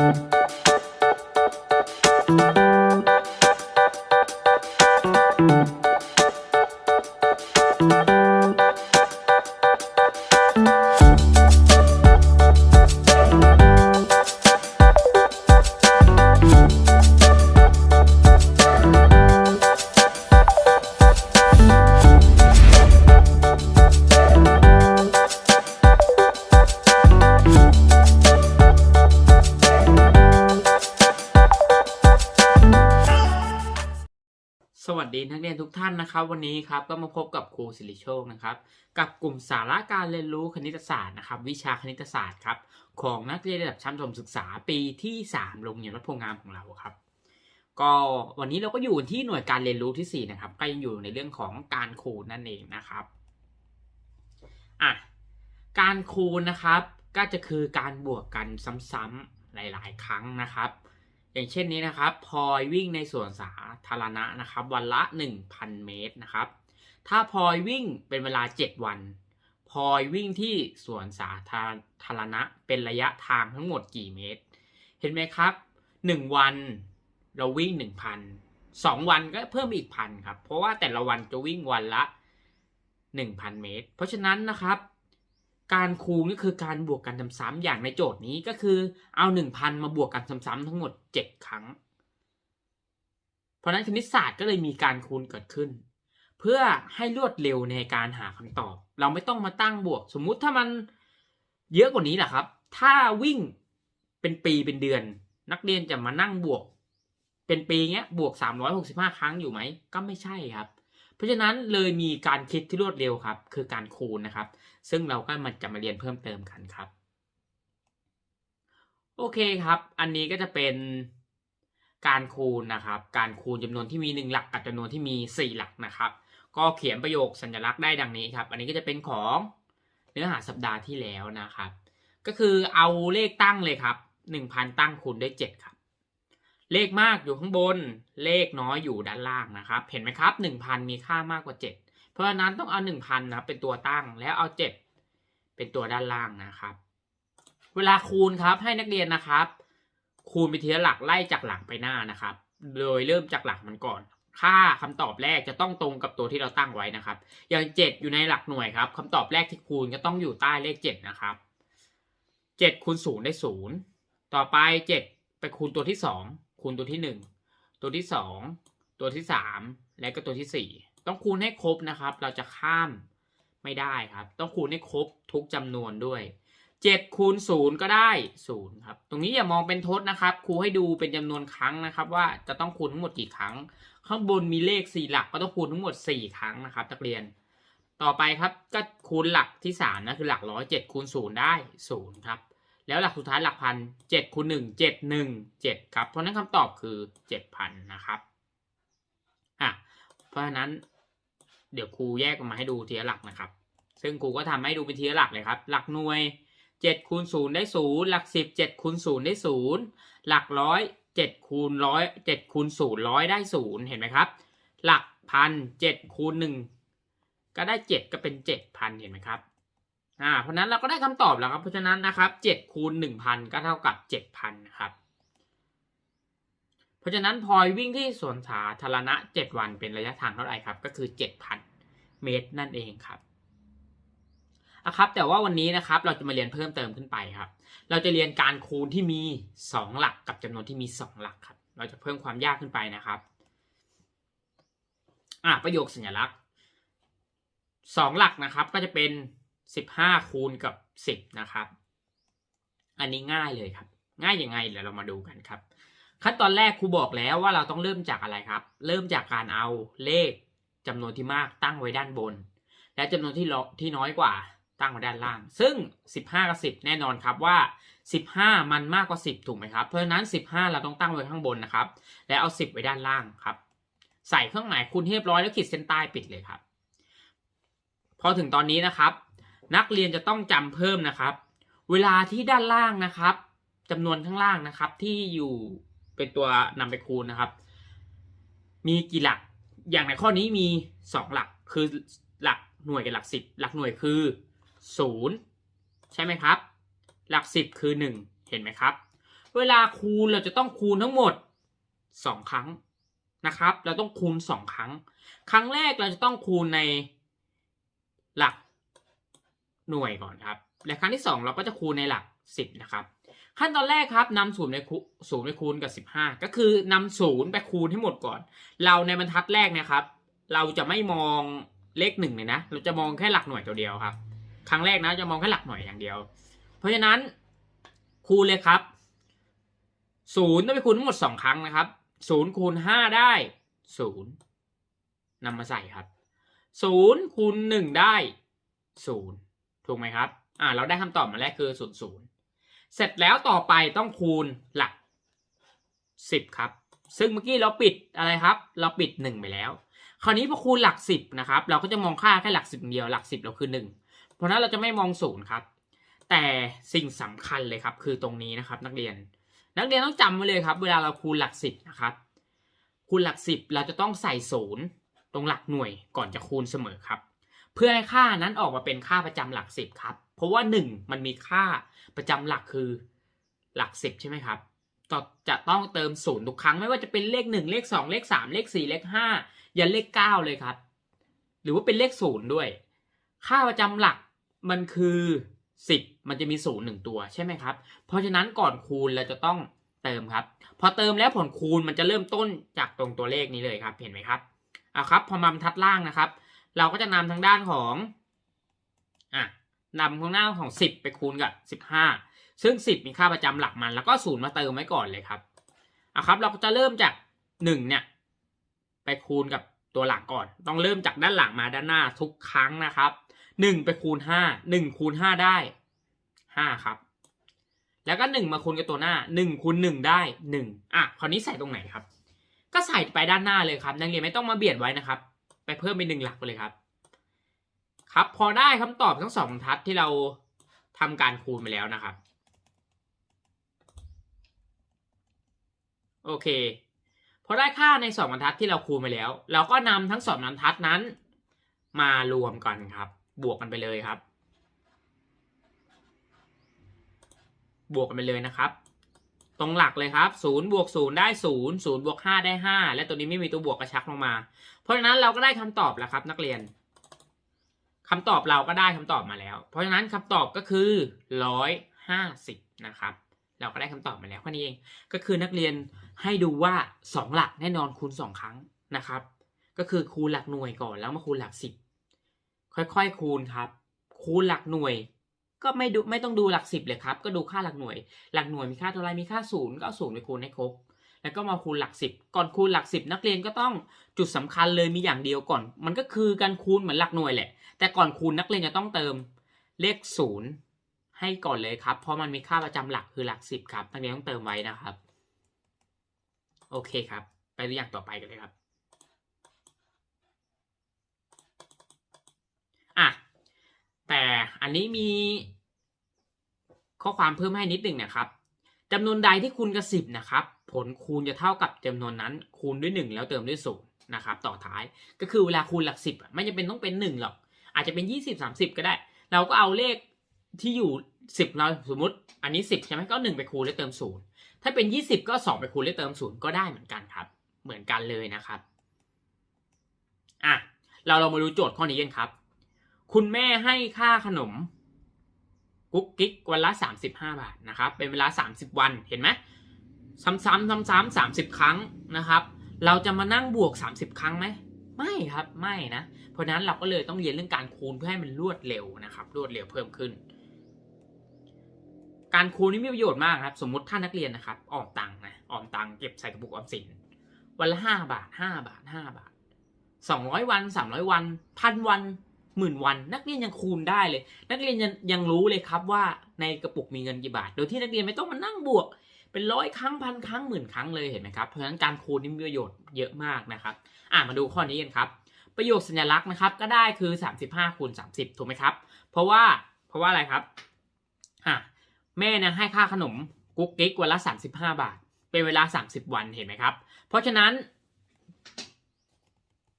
สวั ดีนักเรียนทุกท่านนะครับ วันนี้ครับก็มาพบกับครูสิริโชคนะครับ กับกลุ่มสาระการเรียนรู้คณิตศาสตร์นะครับ วิชาคณิตศาสตร์ครับของนักเรียนระดับชั้นประถมศึกษาปีที่ 3 โรงเรียนวัดโพงามของเราครับ ก็วันนี้เราก็อยู่ที่หน่วยการเรียนรู้ที่ 4 นะครับก็ยังอยู่ในเรื่องของการคูณนั่นเองนะครับอะการคูณนะครับก็จะคือการบวกกันซ้ำๆหลาย ๆ ครั้งนะครับ อย่างเช่นนี้นะครับพลอยวิ่งในสวนสาธารณะนะครับ วันละ 1,000 เมตรนะครับ ถ้าพลอยวิ่งเป็นเวลา 7 วันพลอยวิ่งที่สวนสาธารณะเป็นระยะทางทั้งหมดกี่เมตร เห็นไหมครับ 1 วันเราวิ่ง 1,000 2 วันก็เพิ่มอีกพันครับ เพราะว่าแต่ละวันจะวิ่งวันละ 1,000 เมตร เพราะฉะนั้นนะครับ การคูณก็คือการบวกกันซ้ำๆอย่างในโจทย์นี้ก็คือเอา 1,000 มาบวกกันซ้ำๆทั้งหมด 7 ครั้ง เพราะนั้นคณิตศาสตร์ก็เลยมีการคูณเกิดขึ้น เพื่อให้รวดเร็วในการหาคำตอบ เราไม่ต้องมาตั้งบวก สมมุติถ้ามันเยอะกว่านี้แหละครับ ถ้าวิ่งเป็นปีเป็นเดือน นักเรียนจะมานั่งบวก เป็นปีเงี้ยบวก 365 ครั้งอยู่ไหมก็ไม่ใช่ครับ เพราะฉะนั้นเลยมีการคิดที่รวดเร็วครับ คือการคูณนะครับ ซึ่งเราก็มันจะมาเรียนเพิ่มเติมกันครับ โอเคครับ อันนี้ก็จะเป็นการคูณนะครับ การคูณจำนวนที่มี 1 หลักกับจำนวนที่มี 4 หลักนะครับ ก็เขียนประโยคสัญลักษณ์ได้ดังนี้ครับ อันนี้ก็จะเป็นของเนื้อหาสัปดาห์ที่แล้วนะครับ ก็คือเอาเลขตั้งเลยครับ 1,000 ตั้งคูณด้วย 7 ครับ เลขมากอยู่ข้างบน เลขน้อยอยู่ด้านล่างนะครับ เห็นไหมครับ 1,000 มีค่ามากกว่า 7 เพราะฉะนั้นต้องเอา 1,000นะครับเป็นตัวตั้งแล้วเอา 7 เป็นตัวด้านล่างนะครับ เวลาคูณครับให้นักเรียนนะครับ คูณไปทีละหลักไล่จากหลังไปหน้านะครับ โดยเริ่มจากหลักมันก่อน ค่าคำตอบแรกจะต้องตรงกับตัวที่เราตั้งไว้นะครับ อย่าง 7 อยู่ในหลักหน่วยครับคำตอบแรกที่คูณก็ต้องอยู่ใต้เลข 7 นะครับ7คูณ0ได้ 0 ต่อไป 7 ไปคูณตัวที่ 2 คูณตัวที่ 1 ตัวที่ 2 ตัวที่ 3 และก็ตัวที่ 4 ต้องคูณให้ครบนะครับ เราจะข้ามไม่ได้ครับ ต้องคูณให้ครบทุกจำนวนด้วย7คูณ0ก็ได้0ครับ ตรงนี้อย่ามองเป็นทศนะครับ ครูให้ดูเป็นจำนวนครั้งนะครับ ว่าจะต้องคูณทั้งหมดกี่ครั้ง ข้างบนมีเลข 4 หลักก็ต้องคูณทั้งหมด 4 ครั้งนะครับนักเรียน ต่อไปครับก็คูณหลักที่3นะคือหลักร้อย7คูณ0ได้0ครับ แล้วหลักสุดท้ายหลักพัน7คูณ1 7 1 7ครับ เพราะนั้นคำตอบคือ7,000นนะครับอะเพราะฉะนั้นเดี๋ยวครูแยกออกมาให้ดูทีละหลักนะครับ ซึ่งครูก็ทำให้ดูเป็นทีละหลักเลยครับ หลักหน่วย7คูณ0ได้0หลัก10 7คูณ0ได้0หลักร้อย7คูณร้อย7คูณ0ร้อยได้0เห็นไหมครับ หลักพัน7คูณ1ก็ได้7ก็เป็น7,000เห็นไหมครับ อ่าเพราะนั้นเราก็ได้คำตอบแล้วครับเพราะฉะนั้นนะครับ7คูณ1,000ก็เท่ากับ7,000นะครับเพราะฉะนั้นพลอยวิ่งที่สวนสาธารณะ7วันเป็นระยะทางเท่าไหร่ครับ ก็คือ7,000เมตรนั่นเองครับอะครับแต่ว่าวันนี้นะครับเราจะมาเรียนเพิ่มเติมขึ้นไปครับ เราจะเรียนการคูณที่มี 2 หลักกับจำนวนที่มี 2 หลักครับ เราจะเพิ่มความยากขึ้นไปนะครับอะประโยคสัญลักษณ์ 2 หลักนะครับก็จะเป็น 15 คูณกับ 10 นะครับ อันนี้ง่ายเลยครับ ง่ายยังไงเดี๋ยวเรามาดูกันครับ ขั้นตอนแรกครูบอกแล้วว่าเราต้องเริ่มจากอะไรครับ เริ่มจากการเอาเลขจำนวนที่มากตั้งไว้ด้านบน และจำนวนที่ที่น้อยกว่าตั้งไว้ด้านล่าง ซึ่ง 15 กับ 10 แน่นอนครับว่า 15 มันมากกว่า 10 ถูกไหมครับ เพราะฉะนั้น 15 เราต้องตั้งไว้ข้างบนนะครับ และเอา 10 ไว้ด้านล่างครับ ใส่เครื่องหมายคูณเรียบร้อยแล้วขีดเส้นใต้ปิดเลยครับ พอถึงตอนนี้นะครับ นักเรียนจะต้องจำเพิ่มนะครับ เวลาที่ด้านล่างนะครับจำนวนข้างล่างนะครับ ที่อยู่เป็นตัวนำไปคูณนะครับ มีกี่หลัก อย่างในข้อนี้มี 2 หลักคือหลักหน่วยกับหลัก10หลักหน่วยคือศูนย์ใช่ไหมครับ หลักสิบคือหนึ่งเห็นไหมครับ เวลาคูณเราจะต้องคูณทั้งหมดสองครั้งนะครับ เราต้องคูณสองครั้ง ครั้งแรกเราจะต้องคูณในหลัก หน่วยก่อนครับ และครั้งที่สองเราก็จะคูณในหลักสิบนะครับ ขั้นตอนแรกครับนำศูนย์ไปคูศูนย์ไปคูณกับสิบห้าก็คือนำศูนย์ไปคูณให้หมดก่อน เราในบรรทัดแรกนะครับ เราจะไม่มองเลขหนึ่งเลยนะ เราจะมองแค่หลักหน่วยตัวเดียวครับ ครั้งแรกนะจะมองแค่หลักหน่วยอย่างเดียว เพราะฉะนั้นคูณเลยครับศูนย์ต้องไปคูณทั้งหมดสองครั้งนะครับศูนย์คูณห้าได้ศูนย์นำมาใส่ครับศูนย์คูณหนึ่งได้ศูนย์ ถูกไหมครับอ่าเราได้คำตอบมาแรกคือศูนย์ศูนย์เสร็จแล้วต่อไปต้องคูณหลักสิบครับ ซึ่งเมื่อกี้เราปิดอะไรครับ เราปิดหนึ่งไปแล้ว คราวนี้พอคูณหลักสิบนะครับ เราก็จะมองค่าแค่หลักสิบเดียวหลักสิบเราคือหนึ่งเพราะนั้นเราจะไม่มองศูนย์ครับ แต่สิ่งสำคัญเลยครับ คือตรงนี้นะครับ นักเรียน นักเรียนต้องจำไว้เลยครับ เวลาเราคูณหลักสิบนะครับ คูณหลักสิบเราจะต้องใส่ศูนย์ตรงหลักหน่วยก่อนจะคูณเสมอครับ เพื่อให้ค่านั้นออกมาเป็นค่าประจำหลักสิบครับ เพราะว่าหนึ่งมันมีค่าประจำหลักคือหลักสิบใช่ไหมครับจะต้องเติมศูนย์ทุกครั้งไม่ว่าจะเป็นเลขหนึ่งเลขสองเลขสามเลขสี่เลขห้ายันเลขเก้าเลยครับ หรือว่าเป็นเลขศูนย์ด้วย ค่าประจำหลักมันคือสิบมันจะมีศูนย์หนึ่งตัวใช่ไหมครับ เพราะฉะนั้นก่อนคูณเราจะต้องเติมครับ พอเติมแล้วผลคูณมันจะเริ่มต้นจากตรงตัวเลขนี้เลยครับ เห็นไหมครับเอาครับ พอมาบรรทัดล่างนะครับ เราก็จะนำทางด้านของอะนำทางด้านของสิบไปคูณกับสิบห้าซึ่งสิบมีค่าประจำหลักมัน แล้วก็ศูนย์มาเติมไว้ก่อนเลยครับเอาครับ เราก็จะเริ่มจากหนึ่งเนี่ย ไปคูณกับตัวหลังก่อน ต้องเริ่มจากด้านหลังมาด้านหน้าทุกครั้งนะครับหนึ่งไปคูณห้าหนึ่งคูณห้าได้ห้าครับ แล้วก็หนึ่งมาคูณกับตัวหน้าหนึ่งคูณหนึ่งได้หนึ่งอะ คราวนี้ใส่ตรงไหนครับ ก็ใส่ไปด้านหน้าเลยครับ นักเรียนไม่ต้องมาเบียดไว้นะครับ ไปเพิ่มเป็นหนึ่งหลักไปเลยครับ ครับพอได้คำตอบทั้งสองบรรทัดที่เราทำการคูณไปแล้วนะครับ โอเค พอได้ค่าในสองบรรทัดที่เราคูณไปแล้ว เราก็นำทั้งสองบรรทัดนั้น มารวมกันครับ บวกกันไปเลยครับ บวกกันไปเลยนะครับ ตรงหลักเลยครับศูนย์บวกศูนย์ได้ศูนย์ศูนย์บวกห้าได้ห้าและตัวนี้ไม่มีตัวบวกกระชักลงมา เพราะฉะนั้นเราก็ได้คำตอบแล้วครับ นักเรียนคำตอบเราก็ได้คำตอบมาแล้ว เพราะฉะนั้นคำตอบก็คือร้อยห้าสิบนะครับ เราก็ได้คำตอบมาแล้วแค่นี้เอง ก็คือนักเรียนให้ดูว่าสองหลักแน่นอนคูณสองครั้งนะครับ ก็คือคูณหลักหน่วยก่อนแล้วมาคูณหลักสิบค่อยๆ คูณครับ คูณหลักหน่วย ก็ไม่ดูไม่ต้องดูหลักสิบเลยครับ ก็ดูค่าหลักหน่วย หลักหน่วยมีค่าเท่าไรมีค่าศูนย์ก็เอาศูนย์ไปคูณให้ครบแล้วก็มาคูณหลักสิบก่อนคูณหลักสิบนักเรียนก็ต้องจุดสำคัญเลยมีอย่างเดียวก่อน มันก็คือการคูณเหมือนหลักหน่วยแหละ แต่ก่อนคูณนักเรียนจะต้องเติมเลขศูนย์ให้ก่อนเลยครับ เพราะมันมีค่าประจำหลักคือหลักสิบครับนักเรียนต้องเติมไว้นะครับ โอเคครับ ไปตัวอย่างต่อไปกันเลยครับ อะ แต่ อันนี้มีข้อความเพิ่มให้นิดหนึ่งนะครับจำนวนใดที่คูณกับสิบนะครับ ผลคูณจะเท่ากับจำนวนนั้น คูณด้วยหนึ่งแล้วเติมด้วยศูนย์นะครับ ต่อท้าย ก็คือเวลาคูณหลักสิบไม่จำเป็นต้องเป็นหนึ่งหรอก อาจจะเป็นยี่สิบสามสิบก็ได้ เราก็เอาเลขที่อยู่สิบเราสมมติ อันนี้สิบใช่ไหมก็หนึ่งไปคูณแล้วเติมศูนย์ถ้าเป็นยี่สิบก็สองไปคูณแล้วเติมศูนย์ก็ได้เหมือนกันครับ เหมือนกันเลยนะครับ อะ เราเรามาดูโจทย์ข้อนี้กันครับ คุณแม่ให้ค่าขนมกุ๊กกิ๊กวันละสามสิบห้าบาทนะครับ เป็นเวลาสามสิบวันเห็นไหมซ้ำๆซ้ำๆสามสิบครั้งนะครับ เราจะมานั่งบวกสามสิบครั้งไหมไม่ครับไม่นะเพราะนั้นเราก็เลยต้องเรียนเรื่องการคูณเพื่อให้มันรวดเร็วนะครับ รวดเร็วเพิ่มขึ้น การคูณนี่มีประโยชน์มากครับ สมมติถ้านักเรียนนะครับออมตังค์นะออมตังค์เก็บใส่กระปุกออมสินวันละห้าบาทห้าบาทห้าบาทสองร้อยวันสามร้อยวันพันวัน หมื่นวัน นักเรียนยังคูณได้เลย นักเรียนยังยังรู้เลยครับว่าในกระปุกมีเงินกี่บาท โดยที่นักเรียนไม่ต้องมานั่งบวก เป็นร้อยครั้งพันครั้งหมื่นครั้งเลยเห็นไหมครับ เพราะฉะนั้นการคูณนี่มีประโยชน์เยอะมากนะครับ อะมาดูข้อนี้กันครับ ประโยคสัญลักษณ์นะครับก็ได้คือ 35คูณ30 ถูกไหมครับ เพราะว่าเพราะว่าอะไรครับอะแม่นะให้ค่าขนมกุ๊กกิ๊กวันละ 35 บาท เป็นเวลา 30 วันเห็นไหมครับ เพราะฉะนั้น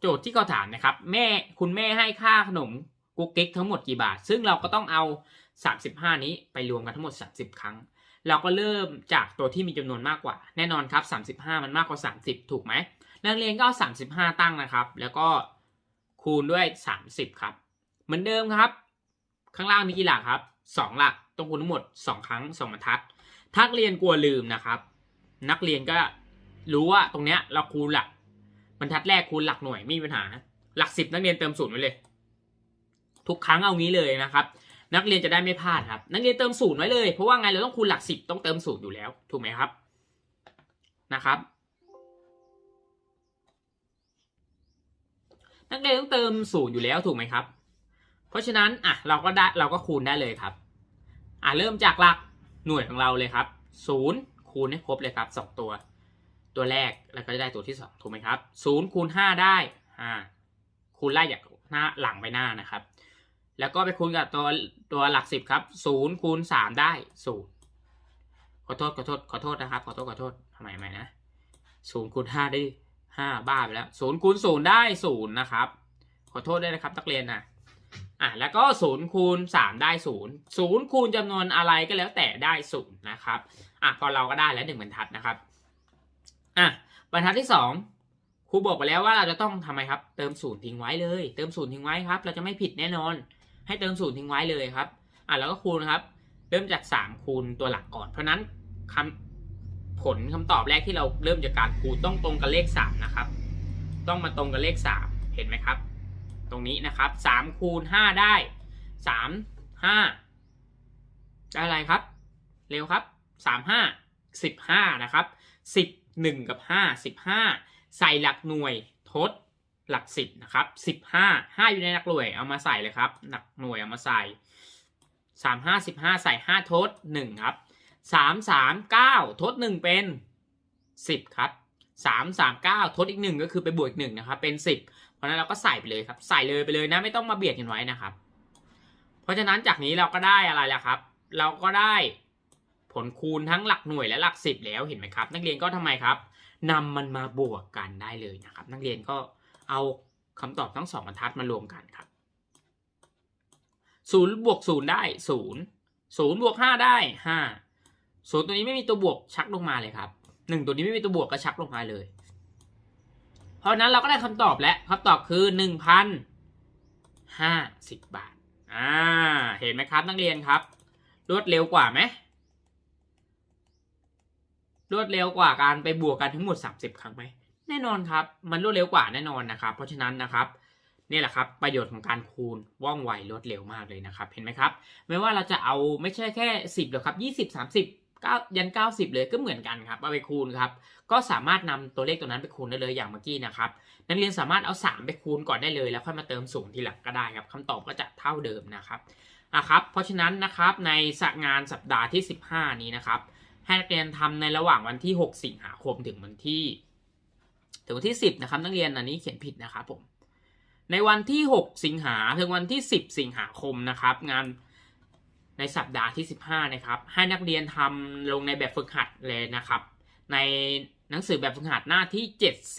โจทย์ที่เขาถามนะครับ แม่คุณแม่ให้ค่าขนมกุ๊กกิ๊กทั้งหมดกี่บาท ซึ่งเราก็ต้องเอา 35 นี้ไปรวมกันทั้งหมด 30 ครั้ง เราก็เริ่มจากตัวที่มีจำนวนมากกว่า แน่นอนครับ 35 มันมากกว่า 30 ถูกไหมนักเรียนก็เอา 35 ตั้งนะครับ แล้วก็คูณด้วย 30 ครับ เหมือนเดิมครับ ข้างล่างมีกี่หลักครับ 2 หลักต้องคูณทั้งหมด 2 ครั้ง 2บรรทัด ถ้านักเรียนกลัวลืมนะครับ นักเรียนก็รู้ว่าตรงเนี้ยเราคูณหลัก บรรทัดแรกคูณหลักหน่วยไม่มีปัญหา หลักสิบนักเรียนเติมศูนย์ไว้เลย ทุกครั้งเอางี้เลยนะครับ นักเรียนจะได้ไม่พลาดครับ นักเรียนเติมศูนย์ไว้เลย เพราะว่าไงเราต้องคูณหลักสิบต้องเติมศูนย์อยู่แล้ว ถูกไหมครับนะครับนักเรียนต้องเติมศูนย์อยู่แล้วถูกไหมครับ เพราะฉะนั้นอะเราก็ได้เราก็คูณได้เลยครับ อะเริ่มจากหลักหน่วยของเราเลยครับศูนย์คูณให้ครบเลยครับสองตัว ตัวแรกแล้วก็จะได้ตัวที่สองถูกไหมครับศูนย์คูณห้าได้ห้าคูณไล่จากหน้าหลังไปหน้านะครับ แล้วก็ไปคูณกับตัวตัวหลักสิบครับศูนย์คูณสามได้ศูนย์ขอโทษขอโทษขอโทษนะครับขอโทษขอโทษทำไมใหม่นะศูนย์คูณห้าได้ห้าบ้าไปแล้วศูนย์คูณศูนย์ได้ศูนย์นะครับขอโทษด้วยนะครับนักเรียนนะอะแล้วก็ศูนย์คูณสามได้ศูนย์ศูนย์คูณจำนวนอะไรก็แล้วแต่ได้ศูนย์นะครับอะพอเราก็ได้แล้วหนึ่งบรรทัดนะครับ อะบรรทัดที่สองครูบอกไปแล้วว่าเราจะต้องทำไมครับ เติมศูนย์ทิ้งไว้เลย เติมศูนย์ทิ้งไว้ครับ เราจะไม่ผิดแน่นอน ให้เติมศูนย์ทิ้งไว้เลยครับ อะแล้วก็คูณครับ เริ่มจาก 3 คูณตัวหลักก่อน เพราะฉะนั้นคำผลคำตอบแรกที่เราเริ่มจากการคูณต้องตรงกับเลข 3 นะครับ ต้องมาตรงกับเลข 3 เห็นไหมครับ ตรงนี้นะครับ3คูณ5ได้ 3 5ได้อะไรครับ เร็วครับ 3 5 15 นะครับ 10 1 กับ 5 15 ใส่หลักหน่วยทดหลักสิบนะครับสิบห้าห้าอยู่ในหลักหน่วยเอามาใส่เลยครับ หลักหน่วยเอามาใส่สามห้าสิบห้าใส่ห้าทดหนึ่งครับสามสามเก้าทดหนึ่งเป็นสิบครับสามสามเก้าทดอีกหนึ่งก็คือไปบวกอีกหนึ่งนะครับ เป็นสิบเพราะนั้นเราก็ใส่ไปเลยครับ ใส่เลยไปเลยนะ ไม่ต้องมาเบียดกันไว้นะครับ เพราะฉะนั้นจากนี้เราก็ได้อะไรแล้วครับ เราก็ได้ ลคูณทั้งหลักหน่วยและหลักสิบแล้วเห็นไหมครับ นักเรียนก็ทำไมครับนำมันมาบวกกันได้เลยนะครับ นักเรียนก็เอาคำตอบทั้งสองบรรทัดมารวมกันครับศูนย์บวกศูนย์ได้ศูนย์ศูนย์บวกห้าได้ห้าศูนย์ตัวนี้ไม่มีตัวบวกชักลงมาเลยครับหนึ่งตัวนี้ไม่มีตัวบวกก็ชักลงมาเลย เพราะฉะนั้นเราก็ได้คำตอบแล้วคำตอบคือหนึ่งพันห้าสิบบาทอ่าเห็นไหมครับนักเรียนครับ รวดเร็วกว่าไหม รวดเร็วกว่าการไปบวกกันทั้งหมดสามสิบครั้งไหมแน่นอนครับ มันรวดเร็วกว่าแน่นอนนะครับ เพราะฉะนั้นนะครับนี่แหละครับประโยชน์ของการคูณว่องไวรวดเร็วมากเลยนะครับ เห็นไหมครับ ไม่ว่าเราจะเอาไม่ใช่แค่ 10หรอกครับ 20 30 9ยัน 90 เลยก็เหมือนกันครับเอาไปคูณครับก็สามารถนำตัวเลขตัวนั้นไปคูณได้เลยอย่างเมื่อกี้นะครับนักเรียนสามารถเอา 3 ไปคูณก่อนได้เลยแล้วค่อยมาเติมศูนย์ทีหลังก็ได้ครับคำตอบก็จะเท่าเดิมนะครับอะครับเพราะฉะนั้นนะครับในสังานสัปดาห์ที่ 15 นี้นะครับ ให้นักเรียนทำในระหว่างวันที่ 6 สิงหาคมถึงวันที่ ถึงวันที่ 10 นะครับ นักเรียนอันนี้เขียนผิดนะครับผม ในวันที่ 6 สิงหาถึงวันที่ 10 สิงหาคมนะครับ งานในสัปดาห์ที่ 15 นะครับ ให้นักเรียนทำลงในแบบฝึกหัดเลยนะครับ ในหนังสือแบบฝึกหัดหน้าที่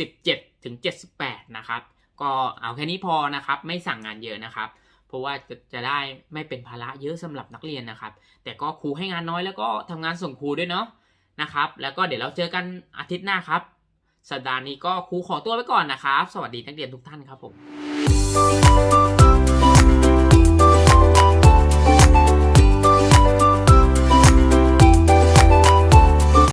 77 ถึง 78 นะครับ ก็เอาแค่นี้พอนะครับ ไม่สั่งงานเยอะนะครับ เพราะว่าจะจะได้ไม่เป็นภาระเยอะสำหรับนักเรียนนะครับ แต่ก็ครูให้งานน้อยแล้วก็ทำงานส่งครูด้วยเนาะนะครับ แล้วก็เดี๋ยวเราเจอกันอาทิตย์หน้าครับ สัปดาห์นี้ก็ครูขอตัวไปก่อนนะครับ สวัสดีนักเรียนทุกท่านครับผม